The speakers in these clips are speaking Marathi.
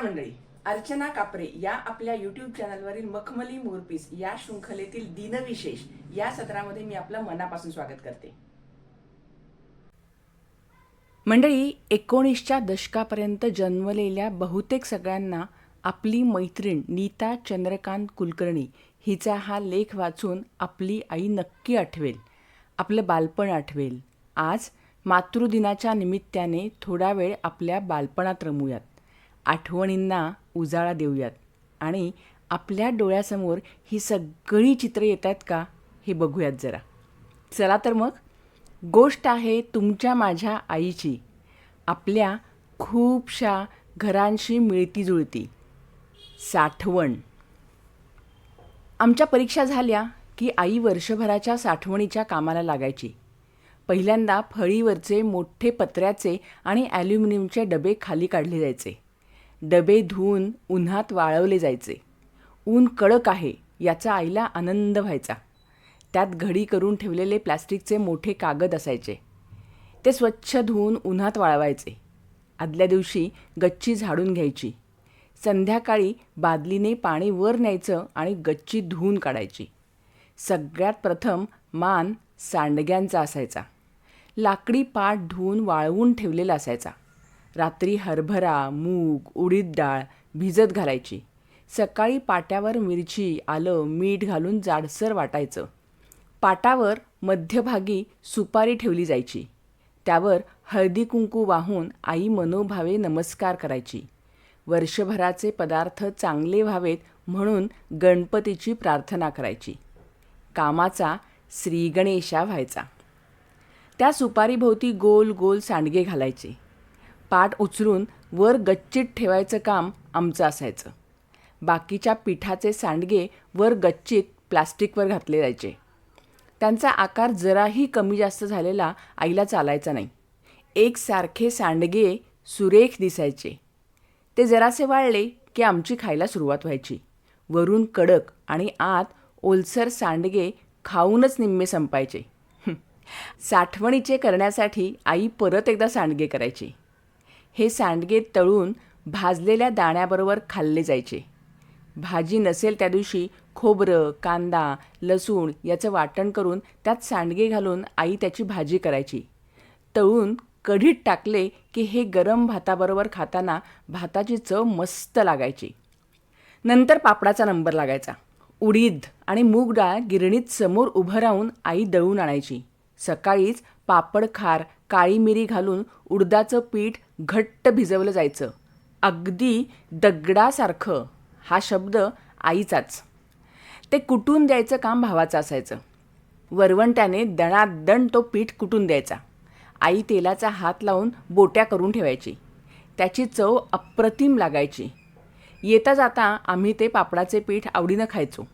नमस्कार मंडळी अर्चना कापरे या आपल्या युट्यूब चॅनलवरील मखमली मोरपीस या शृंखलेतील दिनविशेष या सत्रामध्ये मी आपलं मनापासून स्वागत करते. मंडळी एकोणीसच्या दशकापर्यंत जन्मलेल्या बहुतेक सगळ्यांना आपली मैत्रीण नीता चंद्रकांत कुलकर्णी हिचा हा लेख वाचून आपली आई नक्की आठवेल आपलं बालपण आठवेल. आज मातृदिनाच्या निमित्ताने थोडा वेळ आपल्या बालपणात रमूयात. आठवणींना उजाळा देऊयात. आणि आपल्या डोळ्यासमोर ही सगळी चित्रं येत आहेत का हे बघूयात जरा. चला तर मग. गोष्ट आहे तुमच्या माझ्या आईची. आपल्या खूपशा घरांशी मिळती जुळती साठवण. आमच्या परीक्षा झाल्या की आई वर्षभराच्या साठवणीच्या कामाला लागायची. पहिल्यांदा फळीवरचे मोठे पत्र्याचे आणि ॲल्युमिनियमचे डबे खाली काढले जायचे. डबे धुवून उन्हात वाळवले जायचे. ऊन कडक आहे याचा आईला आनंद व्हायचा. त्यात घडी करून ठेवलेले प्लास्टिकचे मोठे कागद असायचे. ते स्वच्छ धुवून उन्हात वाळवायचे. आदल्या दिवशी गच्ची झाडून घ्यायची. संध्याकाळी बादलीने पाणी वर न्यायचं आणि गच्ची धुवून काढायची. सगळ्यात प्रथम मान सांडग्यांचा असायचा. लाकडी पाट धुवून वाळवून ठेवलेला असायचा. रात्री हरभरा मूग उडीद डाळ भिजत घालायची. सकाळी पाट्यावर मिरची आलं मीठ घालून जाडसर वाटायचं. पाटावर मध्यभागी सुपारी ठेवली जायची. त्यावर हळदी कुंकू वाहून आई मनोभावे नमस्कार करायची. वर्षभराचे पदार्थ चांगले व्हावेत म्हणून गणपतीची प्रार्थना करायची. कामाचा श्रीगणेशा व्हायचा. त्या सुपारीभोवती गोल गोल सांडगे घालायचे. पाट उचलून वर गच्चीत ठेवायचं काम आमचं असायचं. बाकीच्या पिठाचे सांडगे वर गच्चीत प्लास्टिकवर घातले जायचे. त्यांचा आकार जराही कमी जास्त झालेला आईला चालायचा नाही. एकसारखे सांडगे सुरेख दिसायचे. ते जरासे वाळले की आमची खायला सुरुवात व्हायची. वरून कडक आणि आत ओलसर सांडगे खाऊनच निम्मे संपायचे. साठवणीचे करण्यासाठी आई परत एकदा सांडगे करायची. हे सांडगे तळून भाजलेल्या दाण्याबरोबर खाल्ले जायचे. भाजी नसेल त्या दिवशी खोबरं कांदा लसूण याचं वाटण करून त्यात सांडगे घालून आई त्याची भाजी करायची. तळून कढीत टाकले की हे गरम भाताबरोबर खाताना भाताची चव मस्त लागायची. नंतर पापडाचा नंबर लागायचा. उडीद आणि मूग डाळ गिरणीत समोर उभं राहून आई दळून आणायची. सकाळीच पापड खार काळी मिरी घालून उडदाचं पीठ घट्ट भिजवलं जायचं. अगदी दगडासारखं हा शब्द आईचाच. ते कुटून द्यायचं काम भावाचं असायचं. वरवंट्याने दणादण तो पीठ कुटून द्यायचा. आई तेलाचा हात लावून बोट्या करून ठेवायची. त्याची चव अप्रतिम लागायची. येता जाता आम्ही ते पापडाचे पीठ आवडीनं खायचो.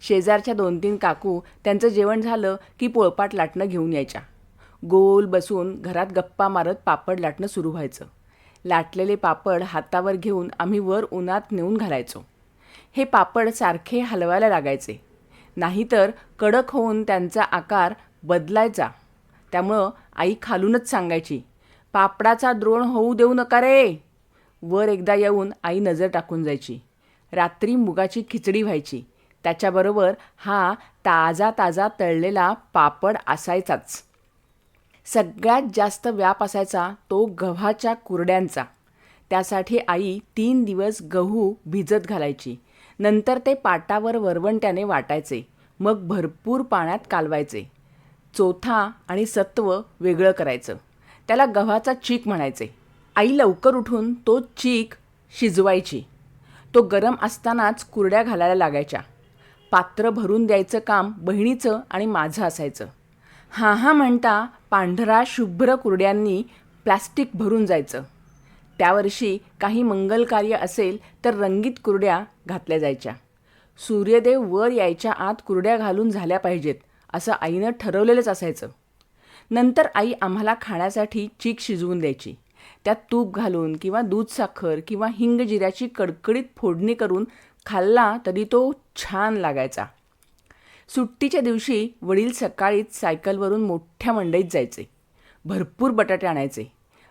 शेजारच्या दोन तीन काकू त्यांचं जेवण झालं की पोळपाट लाटणं घेऊन यायच्या. गोल बसून घरात गप्पा मारत पापड लाटणं सुरू व्हायचं. लाटलेले पापड हातावर घेऊन आम्ही वर उन्हात नेऊन घालायचो. हे पापड सारखे हलवायला लागायचे. नाहीतर कडक होऊन त्यांचा आकार बदलायचा. त्यामुळं आई खालूनच सांगायची पापडाचा द्रोण होऊ देऊ नका रे. वर एकदा येऊन आई नजर टाकून जायची. रात्री मुगाची खिचडी व्हायची. त्याच्याबरोबर हा ताजा ताजा तळलेला पापड असायचाच. सगळ्यात जास्त व्याप असायचा तो गव्हाच्या कुरड्यांचा. त्यासाठी आई तीन दिवस गहू भिजत घालायची. नंतर ते पाटावर वरवंट्याने वाटायचे. मग भरपूर पाण्यात कालवायचे. चोथा आणि सत्व वेगळं करायचं. त्याला गव्हाचा चीक म्हणायचे. आई लवकर उठून तो चीक शिजवायची. तो गरम असतानाच कुरड्या घालायला लागायच्या. पात्र भरून द्यायचं काम बहिणीचं आणि माझं असायचं. हां हां म्हणता पांढरा शुभ्र कुरड्यांनी प्लास्टिक भरून जायचं. त्यावर्षी काही मंगलकार्य असेल तर रंगीत कुरड्या घातल्या जायच्या. सूर्यदेव वर यायच्या आत कुरड्या घालून झाल्या पाहिजेत असं आईनं ठरवलेलंच असायचं. नंतर आई आम्हाला खाण्यासाठी चीक शिजवून द्यायची. त्यात तूप घालून किंवा दूध साखर किंवा हिंग जिऱ्याची कडकडीत फोडणी करून खाल्ला तरी तो छान लागायचा. सुट्टीच्या दिवशी वडील सकाळीच सायकलवरून मोठ्या मंडईत जायचे. भरपूर बटाटे आणायचे.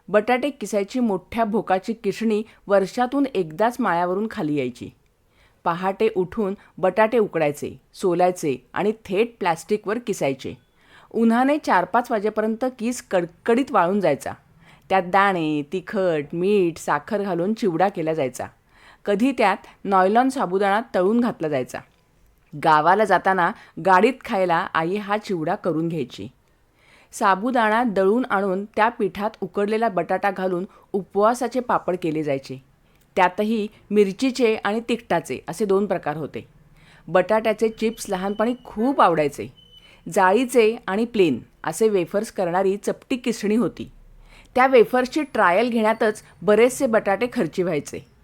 बटाटे किसायची मोठ्या भोकाची किसणी वर्षातून एकदाच माळ्यावरून खाली यायची. पहाटे उठून बटाटे उकडायचे सोलायचे आणि थेट प्लॅस्टिकवर किसायचे. उन्हाने चार पाच वाजेपर्यंत किस कडकडीत वाळून जायचा. त्यात दाणे तिखट मीठ साखर घालून चिवडा केला जायचा. कधी त्यात नॉयलॉन साबुदाणा तळून घातला जायचा. गावाला जाताना गाडीत खायला आई हा चिवडा करून घ्यायची. साबुदाणा दळून आणून त्या पिठात उकडलेला बटाटा घालून उपवासाचे पापड केले जायचे. त्यातही मिरचीचे आणि तिखटाचे असे दोन प्रकार होते. बटाट्याचे चिप्स लहानपणी खूप आवडायचे. जाळीचे आणि प्लेन असे वेफर्स करणारी चपटी किसणी होती. त्या वेफर्सची ट्रायल घेण्यातच बरेचसे बटाटे खर्ची व्हायचे.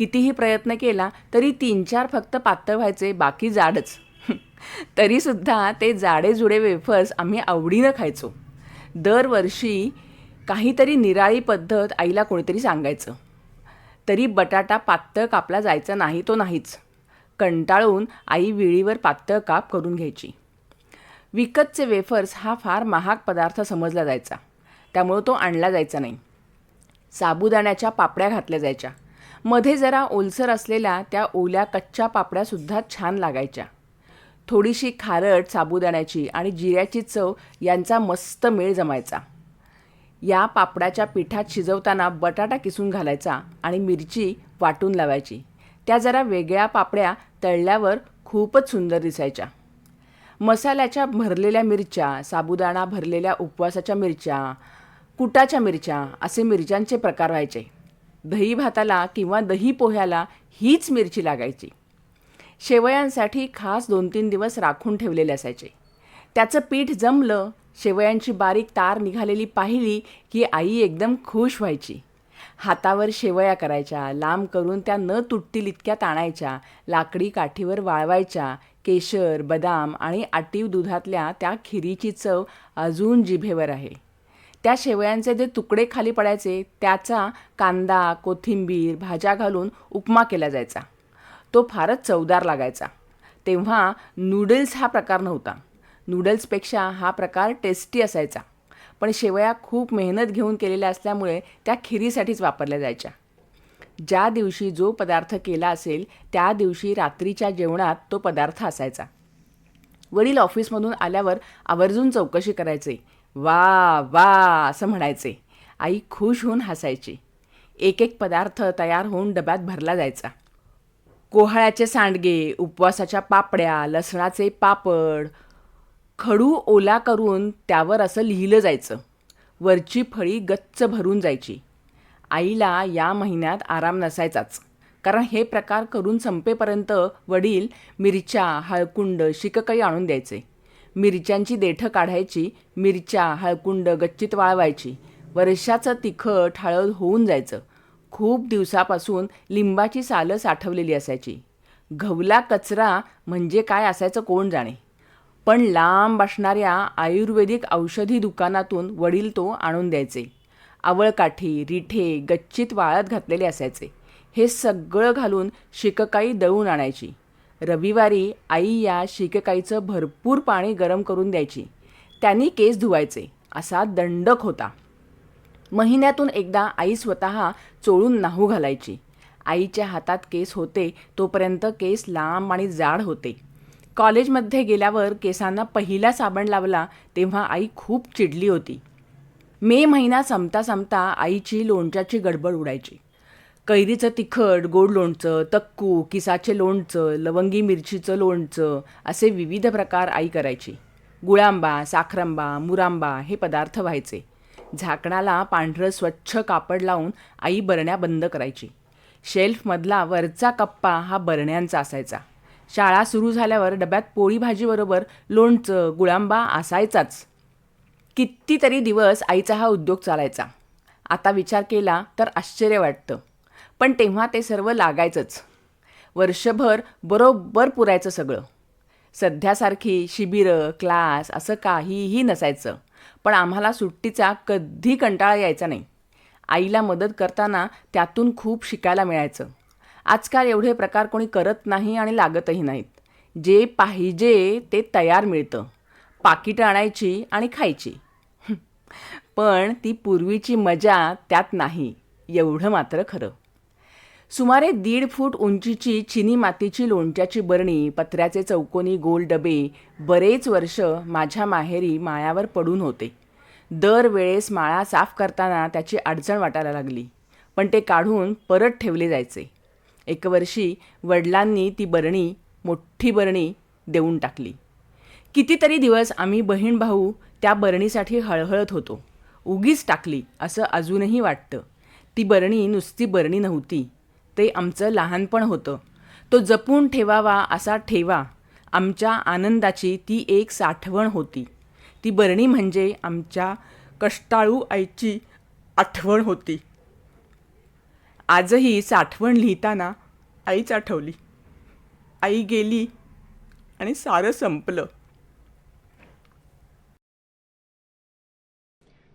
कितीही प्रयत्न केला तरी तीन चार फक्त पातळ व्हायचे बाकी जाडच. तरीसुद्धा ते जाडे जुडे वेफर्स आम्ही आवडीनं खायचो. दरवर्षी काहीतरी निराळी पद्धत आईला कोणीतरी सांगायचं. तरी बटाटा पातळ कापला जायचा नाही तो नाहीच. कंटाळून आई विळीवर पातळ काप करून घ्यायची. विकतचे वेफर्स हा फार महाग पदार्थ समजला जायचा. त्यामुळं तो आणला जायचा नाही. साबुदाण्याच्या पापड्या घातल्या जायच्या. मध्ये जरा ओलसर असलेल्या त्या ओल्या कच्च्या पापड्यासुद्धा छान लागायच्या. थोडीशी खारट साबुदाण्याची आणि जिऱ्याची चव यांचा मस्त मेळ जमायचा. या पापडाच्या पिठात शिजवताना बटाटा किसून घालायचा आणि मिरची वाटून लावायची. त्या जरा वेगळ्या पापड्या तळल्यावर खूपच सुंदर दिसायच्या. मसाल्याच्या भरलेल्या मिरच्या साबुदाणा भरलेल्या उपवासाच्या मिरच्या कुटाच्या मिरच्या असे मिरच्यांचे प्रकार व्हायचे. दही भाताला किंवा दही पोह्याला हीच मिरची लागायची. शेवयांसाठी खास दोन तीन दिवस राखून ठेवलेले असायचे. त्याचं पीठ जमलं शेवयांची बारीक तार निघालेली पाहिली की आई एकदम खुश व्हायची. हातावर शेवया करायच्या लांब करून त्या न तुटतील इतक्या ताणायच्या लाकडी काठीवर वाळवायच्या केशर बदाम आणि आटीव दुधातल्या त्या खिरीची चव अजून जिभेवर आहे. त्या शेवयांचे जे तुकडे खाली पडायचे त्याचा कांदा कोथिंबीर भाज्या घालून उपमा केला जायचा. तो फारच चवदार लागायचा. तेव्हा नूडल्स हा प्रकार नव्हता. नूडल्सपेक्षा हा प्रकार टेस्टी असायचा. पण शेवया खूप मेहनत घेऊन केलेल्या असल्यामुळे त्या खिरीसाठीच वापरल्या जायच्या. ज्या दिवशी जो पदार्थ केला असेल त्या दिवशी रात्रीच्या जेवणात तो पदार्थ असायचा. वडील ऑफिसमधून आल्यावर आवर्जून चौकशी करायचे. वा वा असं म्हणायचे. आई खुश होऊन हसायची. एक एक पदार्थ तयार होऊन डब्यात भरला जायचा. कोहाळ्याचे सांडगे उपवासाच्या पापड्या लसणाचे पापड खडू ओला करून त्यावर असं लिहिलं जायचं. वरची फळी गच्च भरून जायची. आईला या महिन्यात आराम नसायचाच. कारण हे प्रकार करून संपेपर्यंत वडील मिरच्या हळकुंड शिककई आणून द्यायचे. मिरच्यांची देठं काढायची मिरच्या हळकुंड गच्चीत वाळवायची. वर्षाचं तिखट हळद होऊन जायचं. खूप दिवसापासून लिंबाची सालं साठवलेली असायची. घवला कचरा म्हणजे काय असायचं कोण जाणे? पण लांब असणाऱ्या आयुर्वेदिक औषधी दुकानातून वडील तो आणून द्यायचे. आवळकाठी रिठे गच्चीत वाळत घातलेले असायचे. हे सगळं घालून शिककाई दळून आणायची. रविवारी आई या शिककाईचं भरपूर पाणी गरम करून द्यायची. त्यांनी केस धुवायचे. असा दंडक होता. महिन्यातून एकदा आई स्वतः चोळून नाहू घालायची. आईच्या हातात केस होते तोपर्यंत केस लांब आणि जाड होते. कॉलेजमध्ये गेल्यावर केसांना पहिला साबण लावला तेव्हा आई खूप चिडली होती. मे महिना संपता संपता आईची लोणच्याची गडबड उडायची. कैरीचं तिखट गोड लोणचं तक्कू किसाचे लोणचं लवंगी मिरचीचं लोणचं असे विविध प्रकार आई करायची. गुळांबा साखरांबा मुरांबा हे पदार्थ व्हायचे. झाकणाला पांढरं स्वच्छ कापड लावून आई बरण्या बंद करायची. शेल्फमधला वरचा कप्पा हा बरण्यांचा असायचा. शाळा सुरू झाल्यावर डब्यात पोळी भाजीबरोबर लोणचं गुळांबा असायचाच. कितीतरी दिवस आईचा हा उद्योग चालायचा. आता विचार केला तर आश्चर्य वाटतं. पण तेव्हा ते सर्व लागायचंच. वर्षभर बरोबर पुरायचं सगळं. सध्यासारखी शिबिरं क्लास असं काहीही नसायचं. पण आम्हाला सुट्टीचा कधी कंटाळा यायचा नाही. आईला मदत करताना त्यातून खूप शिकायला मिळायचं. आजकाल एवढे प्रकार कोणी करत नाही आणि लागतही नाहीत. जे पाहिजे ते तयार मिळतं. पाकिटं आणायची आणि खायची. पण ती पूर्वीची मजा त्यात नाही. एवढं मात्र खरं. सुमारे दीड फूट उंचीची चिनी मातीची लोणच्याची बरणी पत्र्याचे चौकोनी गोल डबे बरेच वर्ष माझ्या माहेरी माळ्यावर पडून होते. दरवेळेस माळा साफ करताना त्याची अडचण वाटायला लागली पण ते काढून परत ठेवले जायचे. एक वर्षी वडिलांनी ती बरणी मोठी बरणी देऊन टाकली. कितीतरी दिवस आम्ही बहीण भाऊ त्या बरणीसाठी हळहळत होतो. उगीच टाकली असं अजूनही वाटतं. ती बरणी नुसती बरणी नव्हती. ते आमचं लहानपण होतं. तो जपून ठेवावा असा ठेवा आमच्या आनंदाची ती एक साठवण होती. ती बरणी म्हणजे आमच्या कष्टाळू आईची आठवण होती. आजही साठवण लिहिताना आईच आठवली. आई गेली आणि सारं संपलं.